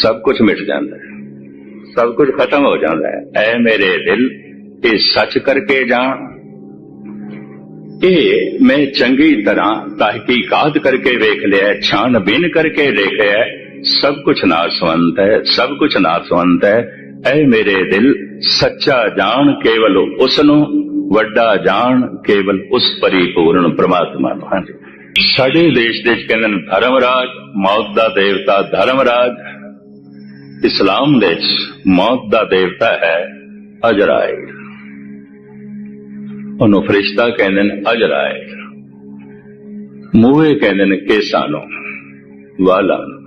ਸਭ ਕੁਝ ਮਿਟ ਜਾਂਦਾ ਹੈ। ਸਭ ਕੁਝ ਖਤਮ ਹੋ ਜਾਂਦਾ ਹੈ। ਐ ਮੇਰੇ ਦਿਲ, ਇਹ ਸੱਚ ਕਰਕੇ ਜਾਣ। ਇਹ ਮੈਂ ਚੰਗੀ ਤਰ੍ਹਾਂ ਤਹਿਕੀਕਾਤ ਕਰਕੇ ਵੇਖ ਲਿਆ ਛਾਣਬੀਨ ਕਰਕੇ ਦੇਖਿਆ ਸਭ ਕੁਝ ਨਾਸਵੰਤ ਹੈ, ਸਭ ਕੁਝ ਨਾਸਵੰਤ ਹੈ। ਐ ਮੇਰੇ ਦਿਲ, ਸੱਚਾ ਜਾਣ ਕੇਵਲ ਉਸ ਨੂੰ ਵੱਡਾ ਜਾਣ ਕੇਵਲ ਉਸ ਪਰਿਪੂਰਨ ਪ੍ਰਮਾਤਮਾ ਨੂੰ। ਹਾਂਜੀ। ਸਾਡੇ ਦੇਸ਼ ਦੇ ਕਹਿੰਦੇ ਨੇ ਧਰਮ ਰਾਜ ਮੌਤ ਦਾ ਦੇਵਤਾ ਧਰਮ ਰਾਜ ਇਸਲਾਮ ਦੇ ਵਿੱਚ ਮੌਤ ਦਾ ਦੇਵਤਾ ਹੈ ਅਜਰਾਇਲ। ਉਹਨੂੰ ਫਰਿਸ਼ਤਾ ਕਹਿੰਦੇ ਨੇ ਅਜਰਾਇਲ। ਮੂਹੇ ਕਹਿੰਦੇ ਨੇ ਕੇਸਾਂ ਨੂੰ, ਵਾਲਾ ਨੂੰ।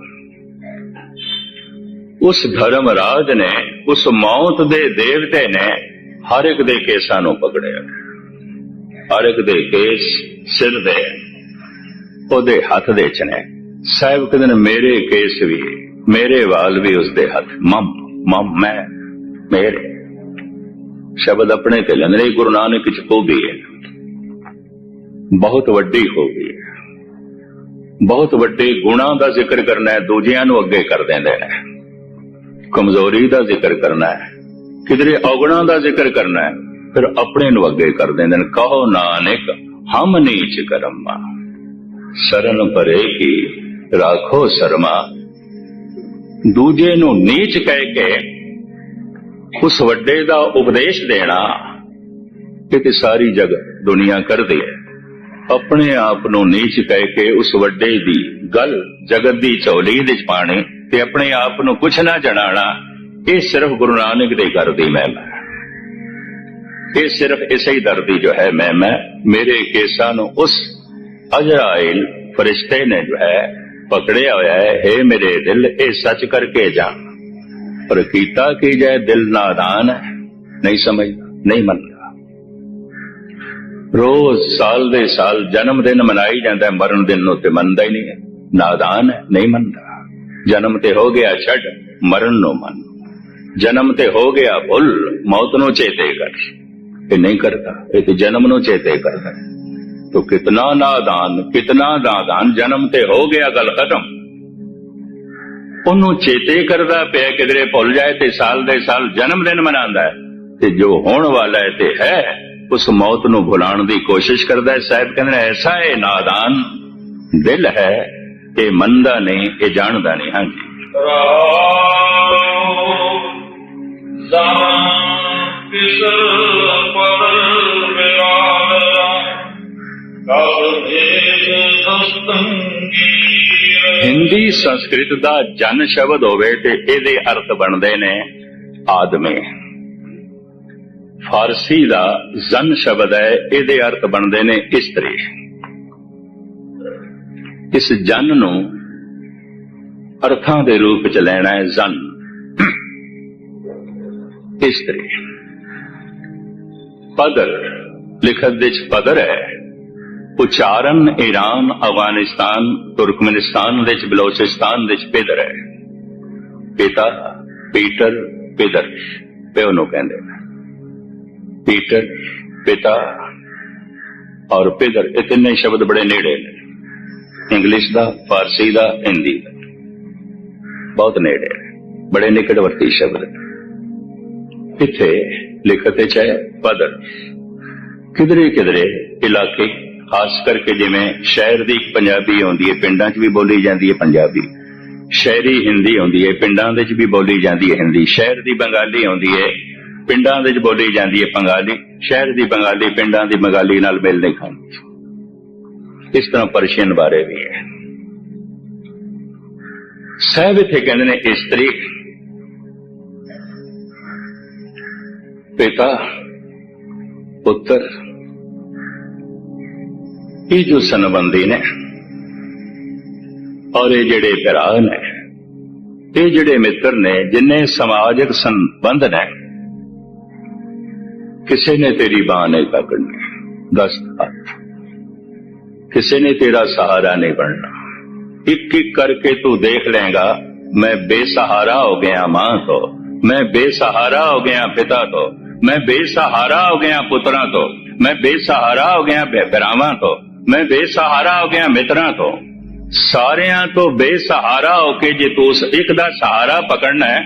ਉਸ ਧਰਮ ਰਾਜ ਨੇ, ਉਸ ਮੌਤ ਦੇ ਦੇਵਤੇ ਨੇ ਹਰ ਇੱਕ ਦੇ ਕੇਸਾਂ ਨੂੰ ਪਕੜਿਆ। ਹਰ ਇੱਕ ਦੇ ਕੇਸ ਸਿਰ ਦੇ, ਉਹਦੇ ਹੱਥ ਦੇ ਚ ਨੇ। ਸਾਹਿਬ ਕਹਿੰਦੇ ਨੇ, ਮੇਰੇ ਕੇਸ ਵੀ ਮੇਰੇ ਵਾਲ ਵੀ ਉਸਦੇ ਹੱਥ। ਮਮ ਮਮ, ਮੈਂ, ਮੇਰੇ। ਸ਼ਬਦ ਆਪਣੇ ਤੇ ਲੈਂਦੇ ਨੇ ਗੁਰੂ ਨਾਨਕ ਚ ਖੂਬੀ ਹੈ। ਬਹੁਤ ਵੱਡੀ ਖੂਬੀ ਹੈ। ਬਹੁਤ ਵੱਡੇ ਗੁਣਾਂ ਦਾ ਜ਼ਿਕਰ ਕਰਨਾ ਹੈ, ਦੂਜਿਆਂ ਨੂੰ ਅੱਗੇ ਕਰ ਦਿੰਦੇ ਨੇ। ਕਮਜ਼ੋਰੀ ਦਾ ਜ਼ਿਕਰ ਕਰਨਾ ਹੈ, ਕਿਧਰੇ ਔਗਣਾ ਦਾ ਜ਼ਿਕਰ ਕਰਨਾ ਹੈ, ਫਿਰ ਆਪਣੇ ਨੂੰ ਅੱਗੇ ਕਰ ਦਿੰਦੇ ਨੇ। ਕਹੋ ਨਾਨਕ, ਹਮ ਨੀਚ ਕਰਮਾ, ਸ਼ਰਨ ਪਰੇ ਕੀ ਰਾਖੋ ਸ਼ਰਮਾ। ਦੂਜੇ ਨੂੰ ਨੀਚ ਕਹਿ ਕੇ ਉਸ ਵੱਡੇ ਦਾ ਉਪਦੇਸ਼ ਦੇਣਾ, ਇਹ ਤੇ ਸਾਰੀ ਜਗ ਦੁਨੀਆ ਕਰਦੀ ਹੈ। ਆਪਣੇ ਆਪ ਨੂੰ ਨੀਚ ਕਹਿ ਕੇ ਉਸ ਵੱਡੇ ਦੀ ਗੱਲ ਜਗਤ ਦੀ ਝੋਲੀ ਦੇ ਪਾਣੀ ਤੇ ਆਪਣੇ ਆਪ ਨੂੰ ਕੁਛ ਨਾ ਜਣਾਣਾ, ਇਹ ਸਿਰਫ ਗੁਰੂ ਨਾਨਕ ਦੇ ਘਰ ਦੀ ਮਹਿਮਾ ਹੈ। ਇਹ ਸਿਰਫ ਇਸੇ ਹੀ ਦਰ ਦੀ ਜੋ ਹੈ ਮਹਿਮਾ ਮੇਰੇ ਕੇਸਾਂ ਨੂੰ ਉਸ ਅਜਰਾਇਲ ਫਰਿਸ਼ਤੇ ਨੇ ਜੋ ਹੈ ਪਕੜਿਆ ਹੋਇਆ ਹੈ हे ਮੇਰੇ ਦਿਲ, ਇਹ ਸੱਚ ਕਰਕੇ ਜਾ ਪਰ ਕੀਤਾ ਕੀ ਜਾਏ, ਦਿਲ ਨਾਦਾਨ ਹੈ। ਨਹੀਂ ਸਮਝਦਾ, ਨਹੀਂ ਮੰਨਦਾ। ਰੋਜ਼ ਸਾਲ ਦੇ ਸਾਲ ਜਨਮ ਦਿਨ ਮਨਾਈ ਜਾਂਦਾ ਮਰਨ ਦਿਨ ਨੂੰ ਤੇ ਮੰਨਦਾ ਹੀ ਨਹੀਂ ਹੈ। ਨਾਦਾਨ ਹੈ, ਨਹੀਂ ਮੰਨਦਾ। ਜਨਮ ਤੇ ਹੋ ਗਿਆ ਛੱਡ, ਮਰਨ ਨੂੰ ਮੰਨ। ਜਨਮ ਤੇ ਹੋ ਗਿਆ ਭੁੱਲ, ਮੌਤ ਨੂੰ ਚੇਤੇ ਕਰ। ਇਹ ਨਹੀਂ ਕਰਦਾ, ਇਹ ਤੇ ਜਨਮ ਨੂੰ ਚੇਤੇ ਕਰਦਾ तो कितना नादान कितना नादान जन्म ते हो गया गल खत्म ਉਹਨੂੰ ਚੇਤੇ ਕਰਦਾ ਪਿਆ ਕਿਧਰੇ ਭੁੱਲ ਜਾਏ ਤੇ ਸਾਲ ਦੇ ਸਾਲ ਜਨਮ ਦਿਨ ਮਨਾਉਂਦਾ ਹੈ ਤੇ ਜੋ ਹੋਣ ਵਾਲਾ ਹੈ ਤੇ ਹੈ ਉਸ ਮੌਤ ਨੂੰ ਭੁਲਾਉਣ ਦੀ ਕੋਸ਼ਿਸ਼ ਕਰਦਾ ਹੈ ਸਾਹਿਬ ਕਹਿੰਦੇ ਨੇ ਐਸਾ ਇਹ ਨਾਦਾਨ ਦਿਲ ਹੈ ਇਹ ਮੰਨਦਾ ਨਹੀਂ ਇਹ ਜਾਣਦਾ ਨਹੀਂ ਹਾਂਜੀ ਕਿਸਰ ਪਰ ਮਿਲਾਦਰਾ ਕਬ ਭੇਦ ਦਸਤੰਗੀ ਹਿੰਦੀ ਸੰਸਕ੍ਰਿਤ ਦਾ ਜਨ ਸ਼ਬਦ ਹੋਵੇ ਤੇ ਇਹਦੇ ਅਰਥ ਬਣਦੇ ਨੇ ਆਦਮੀ। ਫਾਰਸੀ ਦਾ ਜਨ ਸ਼ਬਦ ਹੈ, ਇਹਦੇ ਅਰਥ ਬਣਦੇ ਨੇ ਇਸਤਰੀ। ਇਸ ਜਨ ਨੂੰ ਅਰਥਾਂ ਦੇ ਰੂਪ ਚ ਲੈਣਾ ਹੈ ਜਨ। ਇਸਤਰੀ। ਪਦਰ ਲਿਖਤ ਦੇ ਪਦਰ ਹੈ। ਉਚਾਰਨ ਈਰਾਨ ਅਫਗਾਨਿਸਤਾਨ, ਤੁਰਕਮਨਿਸਤਾਨ ਵਿੱਚ, ਬਲੋਚਿਸਤਾਨ ਵਿੱਚ ਪਿਦਰ ਹੈ ਪਿਤਾ ਪੀਟਰ ਪਿਦਰ ਪਿਓ ਨੂੰ ਕਹਿੰਦੇ ਨੇ। ਪੀਟਰ ਪਿਤਾ ਔਰ ਪਿਦਰ ਇਹ ਤਿੰਨੇ ਸ਼ਬਦ ਬੜੇ ਨੇੜੇ ਨੇ। ਇੰਗਲਿਸ਼ ਦਾ, ਫਾਰਸੀ ਦਾ, ਹਿੰਦੀ ਦਾ। ਬਹੁਤ ਨੇੜੇ ਨੇ। ਬੜੇ ਨਿਕਟਵਰਤੀ ਸ਼ਬਦ ਇੱਥੇ ਲਿਖਤ ਵਿੱਚ ਹੈ ਪਦਰ ਕਿਧਰੇ ਕਿਧਰੇ ਇਲਾਕੇ ਖਾਸ ਕਰਕੇ ਜਿਵੇਂ ਸ਼ਹਿਰ ਦੀ ਪੰਜਾਬੀ ਆਉਂਦੀ ਹੈ, ਪਿੰਡਾਂ 'ਚ ਵੀ ਬੋਲੀ ਜਾਂਦੀ ਹੈ ਪੰਜਾਬੀ। ਸ਼ਹਿਰੀ ਹਿੰਦੀ ਆਉਂਦੀ ਹੈ, ਪਿੰਡਾਂ ਦੇ ਵਿੱਚ ਵੀ ਬੋਲੀ ਜਾਂਦੀ ਹੈ ਹਿੰਦੀ। ਸ਼ਹਿਰ ਦੀ ਬੰਗਾਲੀ ਆਉਂਦੀ ਹੈ, ਪਿੰਡਾਂ ਦੇ ਵਿੱਚ ਬੋਲੀ ਜਾਂਦੀ ਹੈ ਬੰਗਾਲੀ। ਸ਼ਹਿਰ ਦੀ ਬੰਗਾਲੀ, ਪਿੰਡਾਂ ਦੀ ਬੰਗਾਲੀ ਨਾਲ ਮੇਲ ਨਹੀਂ ਖਾਂਦੀ। ਇਸ ਤਰ੍ਹਾਂ ਪਰਸ਼ੀਅਨ ਬਾਰੇ ਵੀ ਹੈ। ਸਾਹਿਬ ਇੱਥੇ ਕਹਿੰਦੇ ਨੇ ਇਸਤਰੀ ਪਿਤਾ, ਪੁੱਤਰ ਇਹ ਜੋ ਸੰਬੰਧੀ ਨੇ ਔਰ ਇਹ ਜਿਹੜੇ ਭਰਾ ਨੇ ਇਹ ਜਿਹੜੇ ਮਿੱਤਰ ਨੇ ਜਿੰਨੇ ਸਮਾਜਿਕ ਸੰਬੰਧ ਨੇ ਕਿਸੇ ਨੇ ਤੇਰੀ ਬਾਹ ਨਹੀਂ ਪਕੜਨੀ ਦਸਤ ਹੱਥ ਕਿਸੇ ਨੇ ਤੇਰਾ ਸਹਾਰਾ ਨਹੀਂ ਬਣਨਾ ਇੱਕ ਇੱਕ ਕਰਕੇ ਤੂੰ ਦੇਖ ਲੇਗਾ ਮੈਂ ਬੇਸਹਾਰਾ ਹੋ ਗਿਆ ਮਾਂ ਤੋਂ ਮੈਂ ਬੇਸਹਾਰਾ ਹੋ ਗਿਆ ਪਿਤਾ ਤੋਂ ਮੈਂ ਬੇਸਹਾਰਾ ਹੋ ਗਿਆ ਪੁੱਤਰਾਂ ਤੋਂ ਮੈਂ ਬੇਸਹਾਰਾ ਹੋ ਗਿਆ ਭਰਾਵਾਂ ਤੋਂ ਮੈਂ ਬੇਸਹਾਰਾ ਹੋ ਗਿਆ ਮਿੱਤਰਾਂ ਤੋਂ। ਸਾਰਿਆਂ ਤੋਂ ਬੇਸਹਾਰਾ ਹੋ ਕੇ ਜੇ ਤੂੰ ਉਸ ਇੱਕ ਦਾ ਸਹਾਰਾ ਪਕੜਨਾ ਹੈ,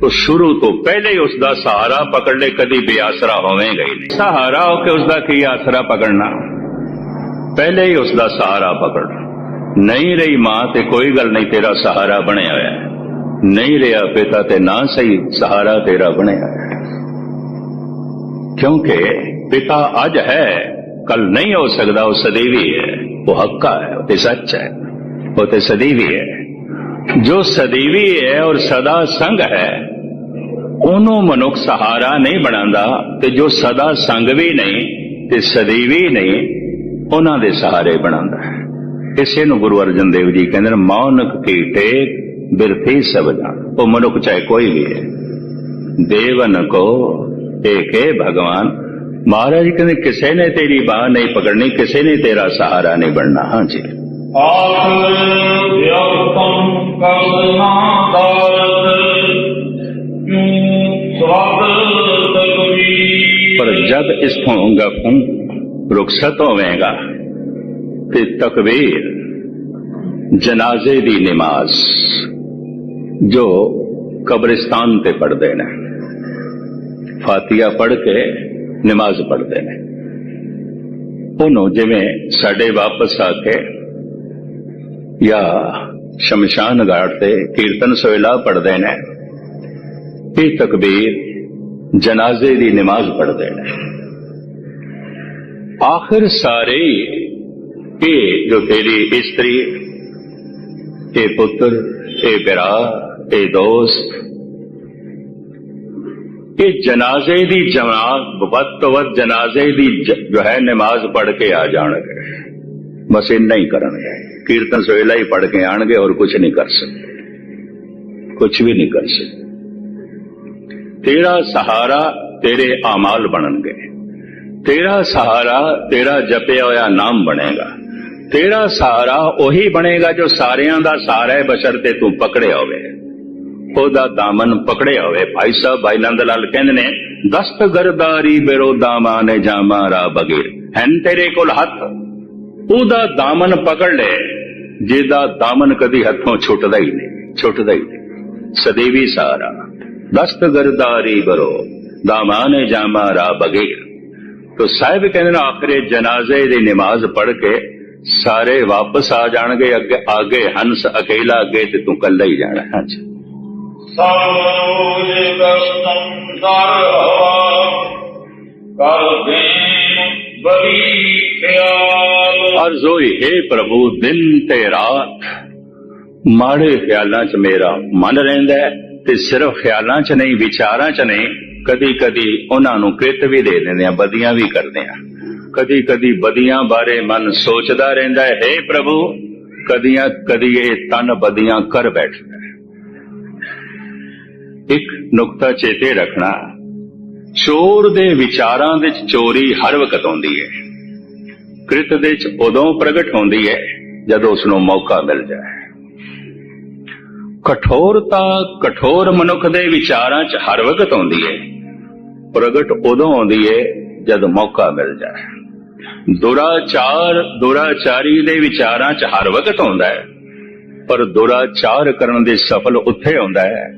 ਤਾਂ ਸ਼ੁਰੂ ਤੋਂ ਪਹਿਲੇ ਹੀ ਉਸ ਦਾ ਸਹਾਰਾ ਪਕੜ ਲੈ, ਕਦੀ ਬੇਆਸਰਾ ਹੋਵੇਂਗਾ ਹੀ ਨਹੀਂ। ਸਹਾਰਾ ਹੋ ਕੇ ਉਸ ਦਾ ਕੀ ਆਸਰਾ ਪਕੜਨਾ? ਪਹਿਲੇ ਹੀ ਉਸ ਦਾ ਸਹਾਰਾ ਪਕੜ। ਨਹੀਂ ਰਹੀ ਮਾਂ ਤੇ ਕੋਈ ਗੱਲ ਨਹੀਂ, ਤੇਰਾ ਸਹਾਰਾ ਬਣਿਆ ਹੋਇਆ ਨਹੀਂ ਰਿਹਾ ਪਿਤਾ ਤੇ ਨਾ ਸਹੀ, ਸਹਾਰਾ ਤੇਰਾ ਬਣਿਆ ਹੈ। ਕਿਉਂਕਿ ਪਿਤਾ ਅੱਜ ਹੈ ਕੱਲ ਨਹੀਂ ਹੋ ਸਕਦਾ ਉਹ ਸਦੀਵੀ ਹੈ ਉਹ ਹੱਕਾ ਹੈ ਉਹ ਤੇ ਸੱਚ ਹੈ ਉਹ ਤੇ ਸਦੀਵੀ ਹੈ ਜੋ ਸਦੀਵੀ ਹੈ ਔਰ ਸਦਾ ਸੰਗ ਹੈ ਉਹਨੂੰ ਮਨੁੱਖ ਸਹਾਰਾ ਨਹੀਂ ਬਣਾਉਂਦਾ ਤੇ ਜੋ ਸਦਾ ਸੰਗ ਵੀ ਨਹੀਂ ਤੇ ਸਦੀਵੀ ਨਹੀਂ ਉਹਨਾਂ ਦੇ ਸਹਾਰੇ ਬਣਾਉਂਦਾ ਹੈ ਇਸੇ ਨੂੰ ਗੁਰੂ ਅਰਜਨ ਦੇਵ ਜੀ ਕਹਿੰਦੇ ਨੇ ਮੌਨਕ ਕੀ ਟੇਕ ਬਿਰਥੀ ਸਭ ਜਾਣ ਉਹ ਮਨੁੱਖ ਚਾਹੇ ਕੋਈ ਵੀ ਹੈ ਦੇਵਨ ਕੋ ਏਕੇ ਭਗਵਾਨ ਮਹਾਰਾਜ ਜੀ ਕਹਿੰਦੇ ਕਿਸੇ ਨੇ ਤੇਰੀ ਬਾਹ ਨਹੀਂ ਪਕੜਨੀ ਕਿਸੇ ਨੇ ਤੇਰਾ ਸਹਾਰਾ ਨਹੀਂ ਬਣਨਾ ਹਾਂਜੀ ਆਖਰ ਵਿਅਕਤਮ ਕਰਨਾ ਦਾਰਦ ਕਿਉ ਸਵਾਦ ਤਕਵੀ ਪਰ ਜਦ ਇਸਥੋਂ ਗਫੰ ਰੁਖਸਤ ਹੋਵੇਗਾ ਤੇ ਤਕਬੀਰ ਜਨਾਜ਼ੇ ਦੀ ਨਮਾਜ਼ ਜੋ ਕਬਰਿਸਤਾਨ ਪੜਦੇ ਨੇ ਫਾਤੀਹਾ ਪੜ੍ਹ ਨਮਾਜ਼ ਪੜ੍ਹਦੇ ਨੇ। ਉਹਨੂੰ ਜਿਵੇਂ ਸਾਡੇ ਵਾਪਸ ਆ ਕੇ ਜਾਂ ਸ਼ਮਸ਼ਾਨ ਘਾਟ ਤੇ ਕੀਰਤਨ ਸੋਇਲਾ ਪੜ੍ਹਦੇ ਨੇ, ਇਹ ਤਕਬੀਰ ਜਨਾਜ਼ੇ ਦੀ ਨਮਾਜ਼ ਪੜ੍ਹਦੇ ਨੇ। ਆਖਿਰ ਸਾਰੇ ਇਹ ਜੋ ਤੇਰੀ ਇਸਤਰੀ, ਇਹ ਪੁੱਤਰ, ਇਹ ਪਿਆਰਾ ਇਹ ਦੋਸਤ ਇਹ ਜਨਾਜ਼ੇ ਦੀ ਜਮਾਤ ਵੱਧ ਤੋਂ ਵੱਧ ਜਨਾਜ਼ੇ ਦੀ ਜ- ਜੋ ਹੈ, ਨਮਾਜ਼ ਪੜ੍ਹ ਕੇ ਆ ਜਾਣਗੇ। ਬਸ ਇੰਨਾ ਹੀ ਕਰਨਗੇ। ਕੀਰਤਨ ਸੋਹਿਲਾ ਹੀ ਪੜ੍ਹ ਕੇ ਆਣਗੇ ਔਰ ਕੁਝ ਨਹੀਂ ਕਰ ਸਕਦੇ। ਕੁਝ ਵੀ ਨਹੀਂ ਕਰ ਸਕਦੇ। ਤੇਰਾ ਸਹਾਰਾ ਤੇਰੇ ਆਮਾਲ ਬਣਨਗੇ। ਤੇਰਾ ਸਹਾਰਾ ਤੇਰਾ ਜਪਿਆ ਹੋਇਆ ਨਾਮ ਬਣੇਗਾ। ਤੇਰਾ ਸਹਾਰਾ ਉਹੀ ਬਣੇਗਾ ਜੋ ਸਾਰਿਆਂ ਦਾ ਸਹਾਰਾ ਬਸ਼ਰ ਤੇ ਤੂੰ ਪਕੜਿਆ ਹੋਵੇ। ਉਹਦਾ ਦਾਮਨ ਪਕੜਿਆ ਹੋਵੇ। ਭਾਈ ਸਾਹਿਬ, ਭਾਈ ਨੰਦ ਲਾਲ ਕਹਿੰਦੇ ਨੇ, ਦਸਤ ਗਰਦਾਰੀ ਬੇਰੋ ਦਾਮਾ ਨੇ ਜਾਮਾ ਰਾ ਬਗੀਰ ਹੈਨ ਤੇਰੇ ਕੋਲ ਹੱਥ? ਉਹਦਾ ਦਾਮਨ ਪਕੜ ਲੈ, ਜਿਹਦਾ ਦਾਮਨ ਕਦੀ ਹੱਥੋਂ ਛੁੱਟਦਾ ਹੀ ਨਹੀਂ, ਛੁੱਟਦਾ ਹੀ ਨਹੀਂ। ਸਦੀਵੀ ਸਹਾਰਾ ਦਸਤ ਗਰਦਾਰੀ ਬਰੋ ਦਾਮਾ ਨੇ ਜਾਮਾ ਰਾ ਬਗੀਰ ਤੋ ਸਾਹਿਬ ਕਹਿੰਦੇ ਨੇ, ਆਖਰੇ ਜਨਾਜ਼ੇ ਦੀ ਨਮਾਜ਼ ਪੜ੍ਹ ਕੇ ਸਾਰੇ ਵਾਪਸ ਆ ਜਾਣਗੇ ਅੱਗੇ ਆਗੇ ਹੰਸ ਅਕੇਲਾ ਅੱਗੇ ਤੇ ਤੂੰ ਕੱਲਾ ਹੀ ਜਾਣਾ ਹਾਂਜੀ ਸਰਵ ਕਸਤਮ ਦਰ ਹਵਾ ਕਰ ਦੇਨ ਬੜੀ ਖਿਆਲ ਅਰਜ਼ ਹੋਈ ਹੈ ਪ੍ਰਭੂ, ਦਿਨ ਤੇ ਰਾਤ ਮਾੜੇ ਖਿਆਲਾਂ 'ਚ ਮੇਰਾ ਮਨ ਰਹਿੰਦਾ ਤੇ ਸਿਰਫ ਖਿਆਲਾਂ 'ਚ ਨਹੀਂ, ਵਿਚਾਰਾਂ 'ਚ ਨਹੀਂ ਕਦੀ ਕਦੀ ਉਹਨਾਂ ਨੂੰ ਕਿਰਤ ਵੀ ਦੇ ਦਿੰਦੇ ਆ ਬਦੀਆਂ ਵੀ ਕਰਦੇ ਆ ਕਦੀ ਕਦੀ ਬਦੀਆਂ ਬਾਰੇ ਮਨ ਸੋਚਦਾ ਰਹਿੰਦਾ ਹੈ ਪ੍ਰਭੂ ਕਦੀਆਂ ਕਦੀ ਇਹ ਤਨ ਬਦੀਆਂ ਕਰ ਬੈਠਦਾ ਇੱਕ ਨੁਕਤਾ ਚੇਤੇ ਰੱਖਣਾ। ਚੋਰ ਦੇ ਵਿਚਾਰਾਂ ਵਿੱਚ ਚੋਰੀ ਹਰ ਵਕਤ ਆਉਂਦੀ ਹੈ। ਕ੍ਰਿਤ ਦੇ ਚ ਉਦੋਂ ਪ੍ਰਗਟ ਹੁੰਦੀ ਹੈ, ਜਦੋਂ ਉਸ ਨੂੰ ਮੌਕਾ ਮਿਲ ਜਾਏ। ਕਠੋਰਤਾ ਕਠੋਰ ਮਨੁੱਖ ਦੇ ਵਿਚਾਰਾਂ 'ਚ ਹਰ ਵਕਤ ਆਉਂਦੀ ਹੈ। ਪ੍ਰਗਟ ਉਦੋਂ ਆਉਂਦੀ ਹੈ, ਜਦ ਮੌਕਾ ਮਿਲ ਜਾਏ। ਦੁਰਾਚਾਰ, ਦੁਰਾਚਾਰੀ ਦੇ ਵਿਚਾਰਾਂ 'ਚ ਹਰ ਵਕਤ ਆਉਂਦਾ ਹੈ। ਪਰ ਦੁਰਾਚਾਰ ਕਰਨ ਦੇ ਸਫਲ ਉੱਥੇ ਆਉਂਦਾ ਹੈ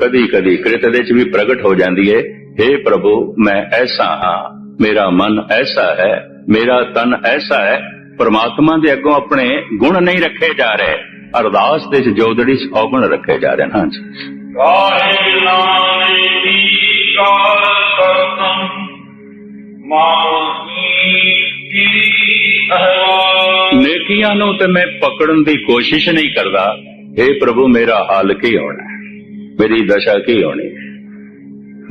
ਕਦੀ ਕਦੀ ਕ੍ਰਿਤ ਦੇ 'ਚ ਵੀ ਪ੍ਰਗਟ ਹੋ ਜਾਂਦੀ ਹੈ हे ਪ੍ਰਭੂ ਮੈਂ ਐਸਾ ਹਾਂ ਮੇਰਾ ਮਨ ਐਸਾ ਹੈ ਮੇਰਾ ਤਨ ਐਸਾ ਹੈ ਪਰਮਾਤਮਾ ਦੇ ਅੱਗੋਂ ਆਪਣੇ ਗੁਣ ਨਹੀਂ ਰੱਖੇ ਜਾ ਰਹੇ ਅਰਦਾਸ ਦੇ ਚ ਜੋਦੜੀ ਚ ਔਗਣ ਰੱਖੇ ਜਾ ਰਹੇ ਨੇ। ਹਾਂਜੀ ਕਾਹੇ ਨਾਮੇ ਦੀ ਕਾਰ ਕਰਤਮ ਮਾਹੀ ਕੀ ਅਹਵਾਲ ਨੇਕੀਆਂ ਨੂੰ ਤੇ ਮੈਂ ਪਕੜਨ ਦੀ ਕੋਸ਼ਿਸ਼ ਨਹੀਂ ਕਰਦਾ। हे ਪ੍ਰਭੂ ਮੇਰਾ ਹਾਲ ਕੀ ਹੋਣਾ ਹੈ? ਮੇਰੀ ਦਸ਼ਾ ਕੀ ਹੋਣੀ?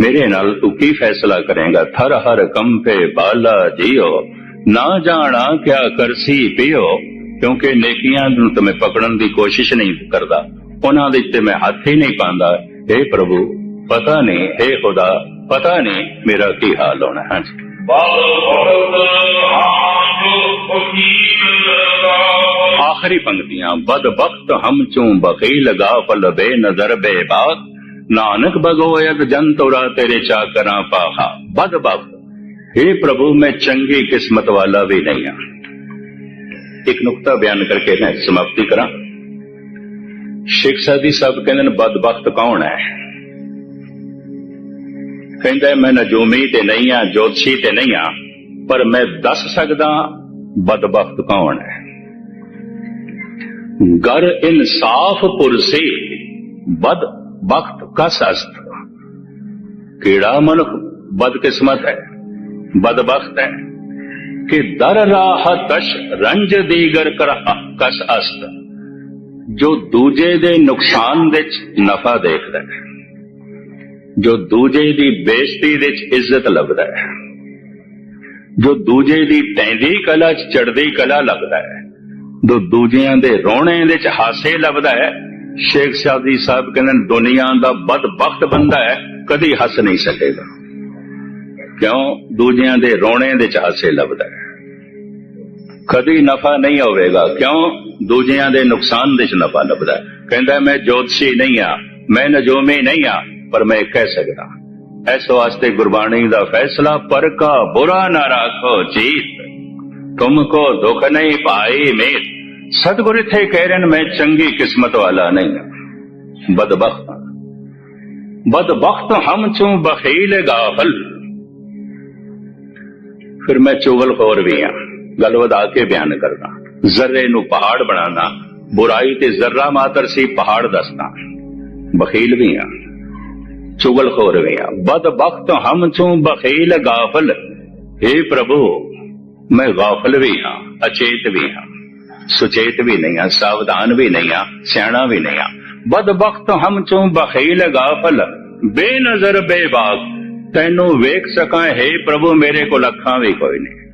ਮੇਰੇ ਨਾਲ ਤੂੰ ਕੀ ਫੈਸਲਾ ਕਰੇਗਾ? ਥਰ ਹਰ ਕੰਪੇ ਬਾਲਾ ਜੀਓ। ਨਾ ਜਾਣਾ ਕਿਆ ਕਰਸੀ ਪਿਓ, ਕਿਉਂਕਿ ਨੇਕੀਆਂ ਨੂੰ ਤੇ ਮੈਂ ਪਕੜਨ ਦੀ ਕੋਸ਼ਿਸ਼ ਨਹੀਂ ਕਰਦਾ। ਉਹਨਾਂ ਦੇ ਤੇ ਮੈਂ ਹੱਥ ਹੀ ਨਹੀਂ ਪਾਉਂਦਾ। हे ਪ੍ਰਭੂ, ਪਤਾ ਨਹੀਂ हे ਖੁਦਾ, ਪਤਾ ਨਹੀਂ ਮੇਰਾ ਕੀ ਹਾਲ ਹੋਣਾ। ਹੈ ਹਾਂਜੀ ਆਖਰੀ ਪੰਕਤੀਆਂ ਬਦ ਬਖਤ ਹਮ ਚੂੰ ਬਖੀਲ ਗਾਫਲ ਬੇ ਨਜ਼ਰ ਬੇਬਾਕ ਨਾਨਕ ਭਗੋਇਤ ਜਨ ਤੋਰਾ ਤੇਰੇ ਚਾਕਰਾਂ ਪਾਹਾ। ਬਦ ਬਖਤ हे ਪ੍ਰਭੂ, ਮੈਂ ਚੰਗੀ ਕਿਸਮਤ ਵਾਲਾ ਵੀ ਨਹੀਂ ਹਾਂ। ਇੱਕ ਨੁਕਤਾ ਬਿਆਨ ਕਰਕੇ ਮੈਂ ਸਮਾਪਤੀ ਕਰਾਂ। ਸ਼ੇਖ ਸਾਦੀ ਸਾਹਿਬ ਕਹਿੰਦੇ ਨੇ ਬਦਬਖਤ ਕੌਣ ਹੈ? ਕਹਿੰਦਾ, ਮੈਂ ਨਜੂਮੀ ਤੇ ਨਹੀਂ ਆ ਜੋਤਸ਼ੀ ਤੇ ਨਹੀਂ ਆ ਪਰ ਮੈਂ ਦੱਸ ਸਕਦਾ ਬਦਬਖਤ ਕੌਣ ਹੈ? ਗਰ ਇਨਸਾਫ ਪੁਰਸੀ ਬਦ ਬਖਤ ਕਸ ਅਸਤ। ਕਿਹੜਾ ਮਨੁੱਖ ਬਦਕਿਸਮਤ ਹੈ, ਬਦਬਖਤ ਹੈ? ਕਿ ਦਰ ਰਾਹ ਤਸ਼ ਰੰਜ ਦੀਗਰ ਕਰ ਕਸ ਅਸਤ, ਜੋ ਦੂਜੇ ਦੇ ਨੁਕਸਾਨ ਵਿੱਚ ਨਫਾ ਦੇਖਦਾ ਹੈ। ਜੋ ਦੂਜੇ ਦੀ ਬੇਇੱਜ਼ਤੀ ਵਿੱਚ ਇੱਜ਼ਤ ਲੱਭਦਾ ਹੈ। ਜੋ ਦੂਜੇ ਦੀ ਟੈਂਦੀ ਕਲਾ ਚ ਚੜਦੀ ਕਲਾ ਲੱਭਦਾ ਹੈ। ਜੋ ਦੂਜਿਆਂ ਦੇ ਰੋਣੇ ਵਿੱਚ ਹਾਸੇ ਲੱਭਦਾ ਹੈ। ਸ਼ੇਖ ਸਾਦੀ ਸਾਹਿਬ ਕਹਿੰਦੇ ਨੇ, ਦੁਨੀਆ ਦਾ ਬਦਬਖਤ ਬੰਦਾ ਹੈ ਕਦੀ ਹੱਸ ਨਹੀਂ ਸਕੇਗਾ। ਕਿਉਂ? ਦੂਜਿਆਂ ਦੇ ਰੋਣੇ ਵਿੱਚ ਹਾਸੇ ਲੱਭਦਾ ਹੈ। ਕਦੀ ਨਫਾ ਨਹੀਂ ਹੋਵੇਗਾ। ਕਿਉਂ? ਦੂਜਿਆਂ ਦੇ ਨੁਕਸਾਨ ਦੇ ਵਿੱਚ ਨਫਾ ਲੱਭਦਾ ਕਹਿੰਦਾ ਮੈਂ ਜੋਤਸ਼ੀ ਨਹੀਂ ਆ ਮੈਂ ਨਜੋਮੀ ਨਹੀਂ ਆ ਪਰ ਮੈਂ ਕਹਿ ਸਕਦਾ। ਇਸ ਵਾਸਤੇ ਗੁਰਬਾਣੀ ਦਾ ਫੈਸਲਾ ਪਰ ਕਾ ਬੁਰਾ ਨਾ ਰੱਖੋ ਜੀਤ ਤੁਮਕੋ ਦੁੱਖ ਨਹੀਂ ਪਾਈ ਮੇਰ ਸਤਿਗੁਰ ਇੱਥੇ ਕਹਿ ਰਹੇ ਨੇ ਮੈਂ ਚੰਗੀ ਕਿਸਮਤ ਵਾਲਾ ਨਹੀਂ ਹਾਂ ਬਦਬਖਤ ਹਾਂ। ਬਦਬਖਤ ਹਮ ਚੋਂ ਬਖੀਲ ਗਾਫਲ ਫਿਰ ਮੈਂ ਚੁਗਲਖੋਰ ਵੀ ਹਾਂ ਗੱਲ ਵਧਾ ਕੇ ਬਿਆਨ ਕਰਦਾ ਜ਼ਰਰੇ ਨੂੰ ਪਹਾੜ ਬਣਾਉਣਾ ਬੁਰਾਈ ਤੇ ਜ਼ਰਰਾ ਮਾਤਰ ਸੀ ਪਹਾੜ ਦੱਸਣਾ ਬਖੀਲ ਵੀ ਹਾਂ ਚੁਗਲਖੋਰ ਵੀ ਹਾਂ ਬਦਬਖਤ ਹਮ ਚੋਂ ਬਖੀਲ ਗਾਫਲ हे ਪ੍ਰਭੂ ਮੈਂ ਗਾਫਲ ਵੀ ਹਾਂ, ਅਚੇਤ ਵੀ ਹਾਂ, ਸੁਚੇਤ ਵੀ ਨਹੀਂ ਹਾਂ, ਸਾਵਧਾਨ ਵੀ ਨਹੀਂ ਹਾਂ, ਸਿਆਣਾ ਵੀ ਨਹੀਂ ਹਾਂ। ਬਦਬਖਤ ਹਮ ਚੋਂ ਬਖੀਲ ਗਾਫਲ, ਬੇਨਜ਼ਰ ਬੇਬਾਕ, ਤੈਨੂੰ ਵੇਖ ਸਕਾਂ, ਹੈ ਪ੍ਰਭੂ, ਮੇਰੇ ਕੋਲ ਅੱਖਾਂ ਵੀ ਕੋਈ ਨਹੀਂ।